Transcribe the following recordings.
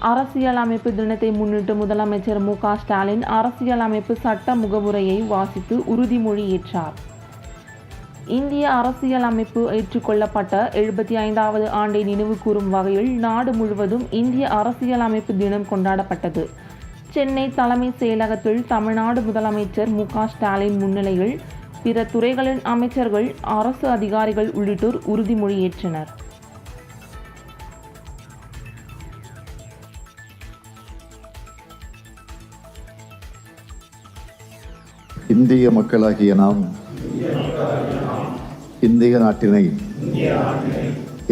அரசியலமைப்பு தினத்தை முன்னிட்டு முதலமைச்சர் மு க ஸ்டாலின் அரசியலமைப்பு சட்ட முகவுரையை வாசித்து உறுதிமொழி ஏற்றார். இந்திய அரசியல் அமைப்பு ஏற்றுக்கொள்ளப்பட்ட எழுபத்தி ஐந்தாவது ஆண்டை நினைவு கூறும் வகையில் நாடு முழுவதும் இந்திய அரசியலமைப்பு தினம் கொண்டாடப்பட்டது. சென்னை தலைமைச் செயலகத்தில் தமிழ்நாடு முதலமைச்சர் மு க ஸ்டாலின் முன்னிலையில் பிற துறைகளின் அமைச்சர்கள் அரசு அதிகாரிகள் உள்ளிட்டோர் உறுதிமொழி இந்திய மக்களாகிய நாம் இந்திய நாட்டினை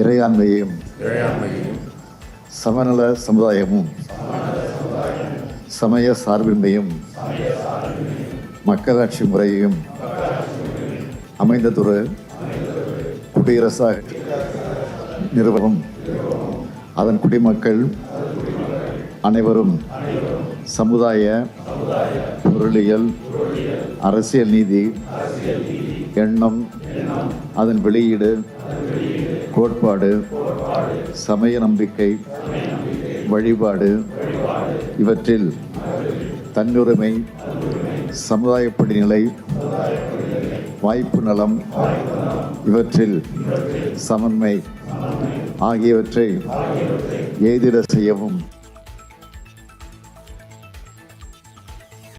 இறையாண்மையும் சமநல சமுதாயமும் சமய சார்பின்மையும் மக்களாட்சி முறையையும் அமைந்ததொரு குடியரசாக நிறுவனம். அதன் குடிமக்கள் அனைவரும் சமுதாய பொருளியல் அரசியல் நீதி எண்ணம் அதன் வெளியீடு கோட்பாடு சமய நம்பிக்கை வழிபாடு இவற்றில் தன்னுரிமை சமுதாய படிநிலை வாய்ப்பு நலம் இவற்றில் சமன்மை ஆகியவற்றை எய்திட செய்யவும்